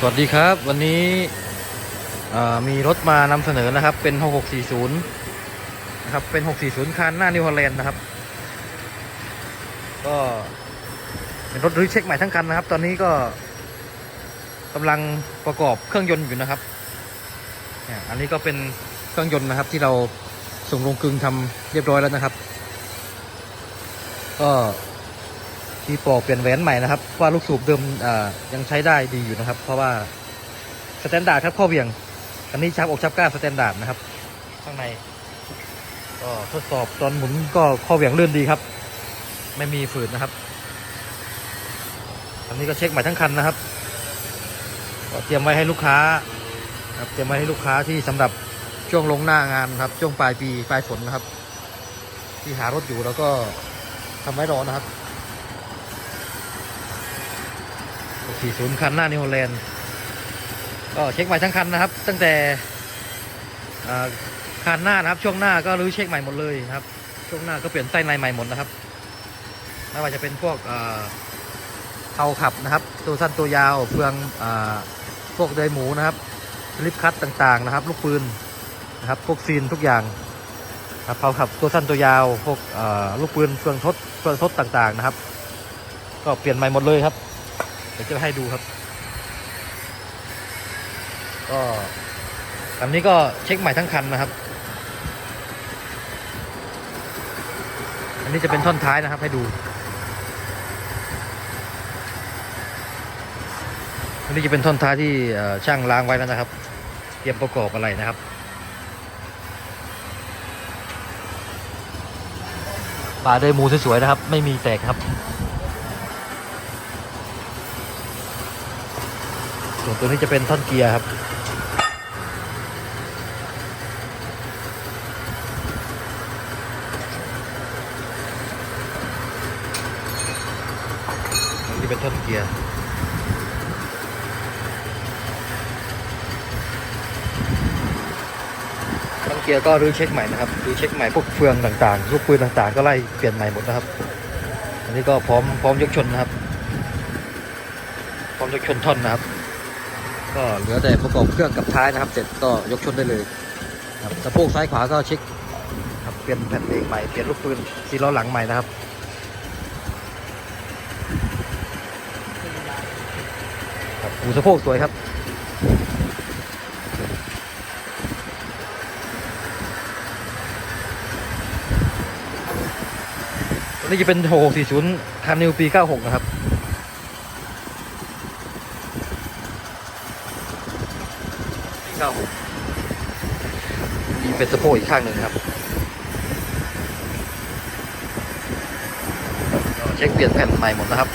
สวัสดีครับ วันนี้มีรถมานำเสนอนะครับ เป็น 6640 นะครับ เป็น 640 คันหน้านิวฮอลแลนด์นะครับ ก็เป็นรถรีเช็คใหม่ทั้งคันนะครับ ตอนนี้ก็กำลังประกอบเครื่องยนต์อยู่นะครับอันนี้ก็เป็นเครื่องยนต์นะครับ ที่เราส่งลงกลึงทำเรียบร้อยแล้วนะครับ ก็ ที่ปอกเปลี่ยนแหวนใหม่นะครับ ว่าลูกสูบเดิมยังใช้ได้ดีอยู่นะครับ เพราะว่าสแตนดาร์ดครับข้อเบี่ยง อันนี้ชับอกชับก้าสแตนดาร์ดนะครับ ข้างใน ก็ทดสอบตอนหมุนก็ข้อเบี่ยงเลื่อนดีครับ ไม่มีฝืดนะครับ อันนี้ก็เช็คใหม่ทั้งคันนะครับก็เตรียมไว้ให้ลูกค้าครับเตรียมไว้ให้ลูกค้าที่สำหรับช่วงลงหน้างานครับ ช่วงปลายปีปลายฝนนะครับ ที่หารถอยู่แล้วก็ทำไว้รอนะครับ 40 คันหน้านิวฮอลแลนด์ก็เช็คใหม่ทั้งคันนะครับ ตั้งแต่คันหน้านะครับช่วงหน้าก็รื้อเช็คใหม่หมดเลยครับ ช่วงหน้าก็เปลี่ยนไส้ในใหม่หมดนะครับ ไม่ว่าจะเป็นพวกเทาขับนะครับ ตัวสั้นตัวยาวเฟืองอพวกเดยหมูนะครับสลิปคัตต่างๆนะครับ ลูกปืนนะครับพวกซีนทุกอย่างครับเทาขับตัวสั้นตัวยาวพวกลูกปืนเฟืองทดเฟืองทดต่างๆนะครับ ก็เปลี่ยนใหม่หมดเลยครับ ดี๋ยวจะให้ดูครับ ก็อันนี้ก็เช็คใหม่ทั้งคันนะครับ อันนี้จะเป็นท่อนท้ายนะครับให้ดู อันนี้จะเป็นท่อนท้ายที่ช่างล้างไว้แล้วนะครับ เตรียมประกอบอะไรนะครับปลาด้มูสวยๆนะครับ ไม่มีแตกครับ ส่วนตัวนี้จะเป็นท่อนเกียร์ครับ นี่เป็นท่อนเกียร์ท่อนเกียร์ก็รื้อเช็คใหม่นะครับรื้อเช็คใหม่พวกเฟืองต่างๆ ลูกปืนต่างๆ ก็ไล่เปลี่ยนใหม่หมดนะครับ อันนี้ก็พร้อมพร้อมยกชนนะครับพร้อมยกชนท่อนนะครับ ก็เหลือแต่ประกอบเครื่องกับท้ายนะครับ เสร็จก็ยกชนได้เลยครับสะโพกซ้ายขวาก็เช็คครับเปลี่ยนแผ่นเบรกใหม่เปลี่ยนลูกปืนซีล้อหลังใหม่นะครับครับหูสะโพกสวยครับนี้จะเป็นโฮ40 คันนิวปี 96 นะครับ เก้ามีเป็นสะโพกอีกข้างหนึ่งครับเช็คเปลี่ยนแผ่นใหม่หมดนะครับ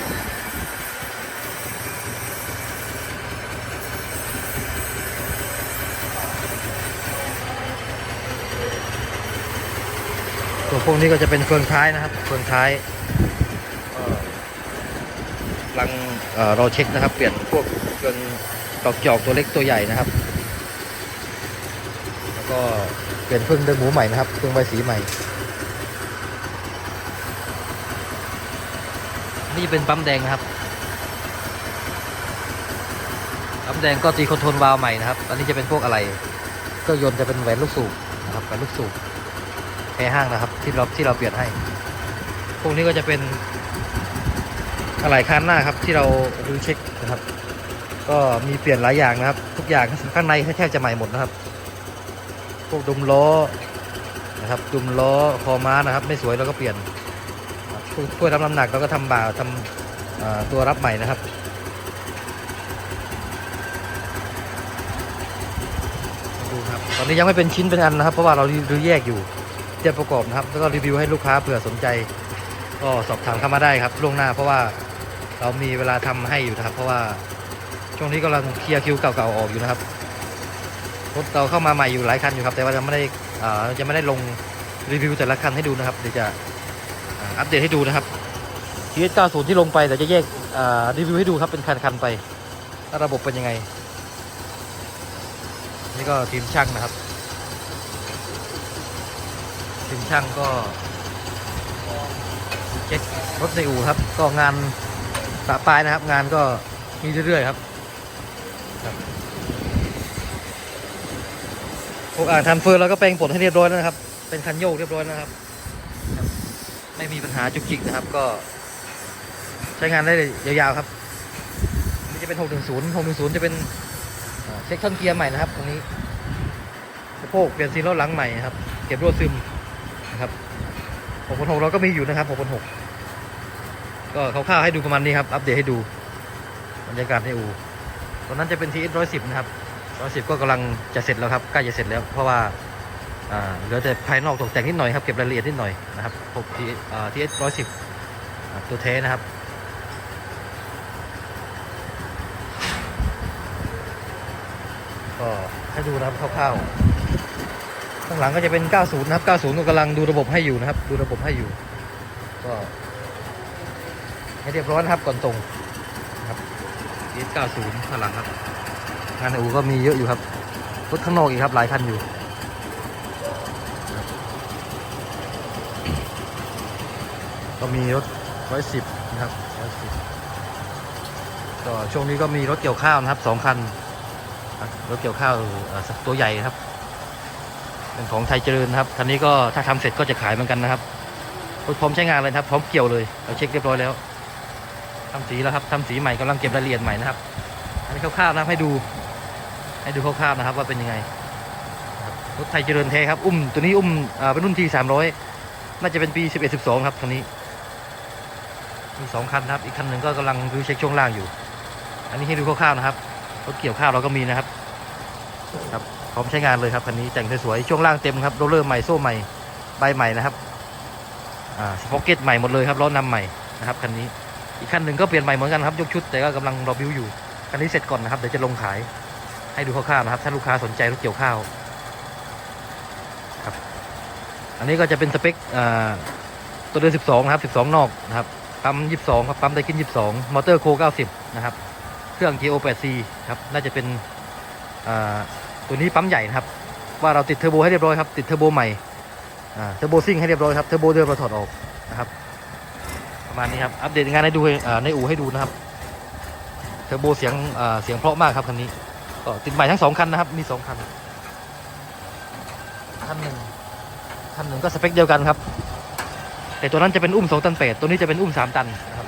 ตัวพวกนี้ก็จะเป็นเฟืองท้ายนะครับเฟืองท้ายกำลังเอ่อเราเช็คนะครับ เปลี่ยนพวกเฟืองตอกจอกตัวเล็กตัวใหญ่นะครับ ก็เปลี่ยนเฟืองเดินหมูใหม่นะครับเฟืองใบสีใหม่ นี่เป็นปั๊มแดงนะครับปั๊มแดงก็ตีคอนโทรลวาล์วใหม่นะครับ อันนี้จะเป็นพวกอะไรเครื่องยนต์จะเป็นแหวนลูกสูบนะครับแหวนลูกสูบแพห้างนะครับ ที่เราที่เราเปลี่ยนให้ พวกนี้ก็จะเป็นอะไรคันหน้าครับ ที่เราดูเช็คนะครับ ก็มีเปลี่ยนหลายอย่างนะครับ ทุกอย่างข้างในแทบจะใหม่หมดนะครับ วกดุมล้อนะครับดุมล้อคอม้านะครับ ไม่สวยเราก็เปลี่ยนพวกถ้วยทำน้ำหนักเราก็ทำบ่าทำตัวรับใหม่นะครับดูครับตอนนี้ยังไม่เป็นชิ้นเป็นอันนะครับ เพราะว่าเราดูแยกอยู่เตรียมประกอบนะครับ แล้วก็รีวิวให้ลูกค้าเผื่อสนใจ ก็สอบถามเข้ามาได้ครับล่วงหน้าเพราะว่าเรามีเวลาทำให้อยู่นะครับ เพราะว่าช่วงนี้กำลังเคลียร์คิวเก่าๆออกอยู่นะครับ รถเราเข้ามาใหม่อยู่หลายคันอยู่ครับ แต่ว่าจะไม่ได้อ่าจะไม่ได้ลงรีวิวแต่ละคันให้ดูนะครับเดี๋ยวจะอ่าอัปเดตให้ดูนะครับ TS 90 ที่ลงไปแต่จะแยกอ่ารีวิวให้ดูครับเป็นคันๆไปว่าระบบเป็นยังไง นี่ก็ทีมช่างนะครับ ทีมช่างก็เช็ครถในอู่ครับ ก็งานปะปลายนะครับ งานก็มีเรื่อยๆครับครับ พวกอ่างทันเฟิร์นเราก็แปลงปลให้เรียบร้อยแล้วนะครับ เป็นคันโยกเรียบร้อยแล้วนะครับ ไม่มีปัญหาจุกจิกนะครับ ก็ ใช้งานได้ยาวๆครับนี่จะเป็น 610 610 จะเป็นเช็คท่นเกียร์ใหม่นะครับตรงนี้สะโพกเปลี่ยนซีนล้อหลังใหม่นะครับ เก็บรั่วซึมนะครับ6.6เราก็มีอยู่นะครับ6.6ก็คร่าวๆให้ดูประมาณนี้ครับ อัปเดตให้ดูบรรยากาศในอู่ตอนนั้นจะเป็น TS 110นะครับ 110ก็กำลังจะเสร็จแล้วครับใกล้จะเสร็จแล้วเพราะว่าเหลือแต่ภายนอกตกแต่งนิดหน่อยครับเก็บรายละเอียดนิดหน่อยนะครับพวก TS อ่า TS 110อ่าตัวเทนะครับก็ให้ดูนะครับคร่าวๆข้างหลังก็จะเป็น 90 นะครับ 90ก็กำลังดูระบบให้อยู่นะครับ ดูระบบให้อยู่ ก็ให้เรียบร้อยนะครับก่อนตรงครับ S90 ข้างหลังครับ งานในอู่ก็มีเยอะอยู่ครับรถข้างนอกอีกครับหลายคันอยู่ครับก็มีรถ110นะครับ110ก็ช่วงนี้ก็มีรถเกี่ยวข้าวนะครับสองคันรถเกี่ยวข้าวเอ่อตัวใหญ่ครับเป็นของไทยเจริญครับคันนี้ก็ถ้าทำเสร็จก็จะขายเหมือนกันนะครับรถพร้อมใช้งานเลยครับ พร้อมเกี่ยวเลยเราเช็คเรียบร้อยแล้วทำสีแล้วครับทำสีใหม่กำลังเก็บรายละเอียดใหม่นะครับอันนี้คร่าวๆนะให้ดู ให้ดูคร่าวๆนะครับว่าเป็นยังไงรถไทยเจริญแท้ครับ อุ้มตัวนี้อุ้มเป็นรุ่นทีสามร้อยน่าจะเป็นปีสิบเอ็ดสิบสองครับคันนี้ มีสองคันครับ อีกคันหนึ่งก็กำลังดูเช็คช่วงล่างอยู่ อันนี้ให้ดูคร่าวๆนะครับรถเกี่ยวข้าวเราก็มีนะครับ ครับพร้อมใช้งานเลยครับคันนี้แต่งสวยๆช่วงล่างเต็มครับโรลเลอร์ใหม่โซ่ใหม่ใบใหม่นะครับอ่าสป็อกเก็ตใหม่หมดเลยครับล้อนำใหม่นะครับคันนี้อีกคันหนึ่งก็เปลี่ยนใหม่เหมือนกันครับยกชุดแต่ก็กำลังรอบิวอยู่คันนี้เสร็จก่อนนะครับเดี๋ยวจะลงขาย ให้ดูคร่าวๆนะครับ ถ้าลูกค้าสนใจรถเกี่ยวข้าวครับ อันนี้ก็จะเป็นสเปคตัวเดือน12 นะครับ 12 นอกนะครับ ปั๊ม 22 ครับ ปั๊มไดกิน 22 มอเตอร์โค 90 นะครับ เครื่อง GO 8C ครับ น่าจะเป็นตัวนี้ปั๊มใหญ่นะครับ ว่าเราติดเทอร์โบให้เรียบร้อยครับ ติดเทอร์โบใหม่เทอร์โบซิ่งให้เรียบร้อยครับ เทอร์โบเดิมเราถอดออกนะครับ ประมาณนี้ครับ อัปเดตงานให้ดูในอู่ให้ดูนะครับ เทอร์โบเสียงเสียงเพราะมากครับคันนี้ ก็ติดใหม่ทั้งสองคันนะครับ มีสองคัน คันหนึ่งคันหนึ่งก็สเปคเดียวกันครับ แต่ตัวนั้นจะเป็นอุ้มสองตันแปดตัวนี้จะเป็นอุ้มสามตันนะครับ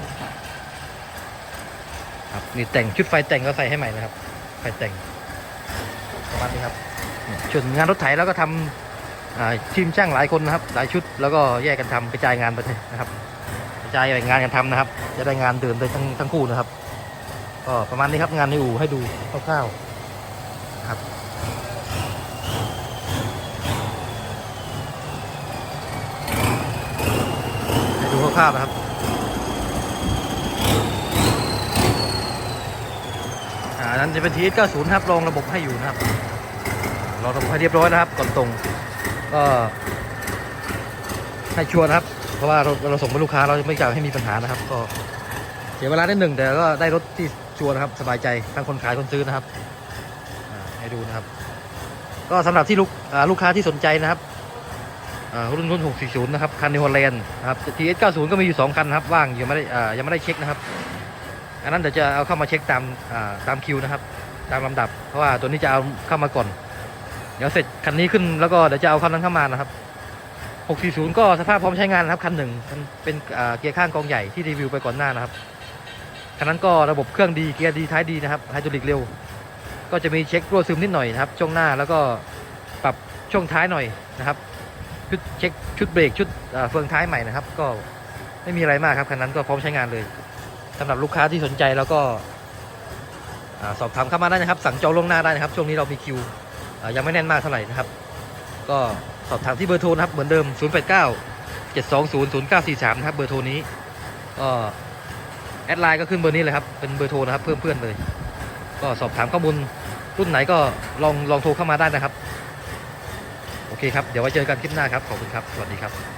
ครับนี่แต่งชุดไฟแต่งก็ใส่ให้ใหม่นะครับ ไฟแต่งประมาณนี้ครับเนี่ยส่วนงานรถไถแล้วก็ทำอ่าทีมช่างหลายคนนะครับ หลายชุดแล้วก็แยกกันทำกระจายงานไปเลยนะครับกระจายงานกันทำนะครับ จะได้งานเดินได้ทั้งทั้งคู่นะครับก็ประมาณนี้ครับงานในอู่ให้ดูคร่าวๆนะครับให้ ดูคร่าวๆนะครับอ่าอันนั้นจะเป็นทีเอสเก้าศูนย์ครับรองระบบให้อยู่นะครับรองระบบให้เรียบร้อยนะครับ ก่อนตรง ก็ให้ชัวร์นะครับ เพราะว่าเราเราส่งไปลูกค้าเราไม่อยากให้มีปัญหานะครับ ก็เสียเวลาได้หนึ่งแต่ก็ได้รถที่ชัวร์นะครับ สบายใจทั้งคนขายคนซื้อนะครับให้ดูนะครับ ก็สำหรับที่ลูกลูกค้าที่สนใจนะครับ รุ่นรุ่น 640 นะครับ คันในฮอลแลนด์นะครับ TS90 ก็มีอยู่สองคันนะครับ ว่างอยู่ไม่ได้ยังไม่ได้เช็คนะครับ อันนั้นเดี๋ยวจะเอาเข้ามาเช็คตามตามคิวนะครับ ตามลำดับ เพราะว่าตัวนี้จะเอาเข้ามาก่อน เดี๋ยวเสร็จคันนี้ขึ้นแล้วก็เดี๋ยวจะเอาคันนั้นเข้ามานะครับ 640 ก็สภาพพร้อมใช้งานนะครับ คันหนึ่งมันเป็นเกียร์ข้างกองใหญ่ที่รีวิวไปก่อนหน้านะครับ คันนั้นก็ระบบเครื่องดีเกียร์ดีท้ายดีนะครับไฮดรอลิกเร็ว ก็จะมีเช็ครั่วซึมนิดหน่อยนะครับ ช่วงหน้าแล้วก็ปรับช่วงท้ายหน่อยนะครับ ชุดเช็คชุดเบรกชุดเฟืองท้ายใหม่นะครับ ก็ไม่มีอะไรมากครับคันนั้นก็พร้อมใช้งานเลยสำหรับลูกค้าที่สนใจแล้วก็สอบถามเข้ามาได้นะครับ สั่งจองล่วงหน้าได้นะครับ ช่วงนี้เรามีคิวยังไม่แน่นมากเท่าไหร่นะครับ ก็สอบถามที่เบอร์โทรนะครับเหมือนเดิม 089 720 0943 นะครับเบอร์โทรนี้ก็แอดไลน์ก็ขึ้นเบอร์นี้เลยครับเป็นเบอร์โทรนะครับเพิ่มเพื่อนเลย ก็สอบถามข้อมูลรุ่นไหนก็ลองลองโทรเข้ามาได้นะครับ โอเคครับ เดี๋ยวไว้เจอกันคลิปหน้าครับ ขอบคุณครับ สวัสดีครับ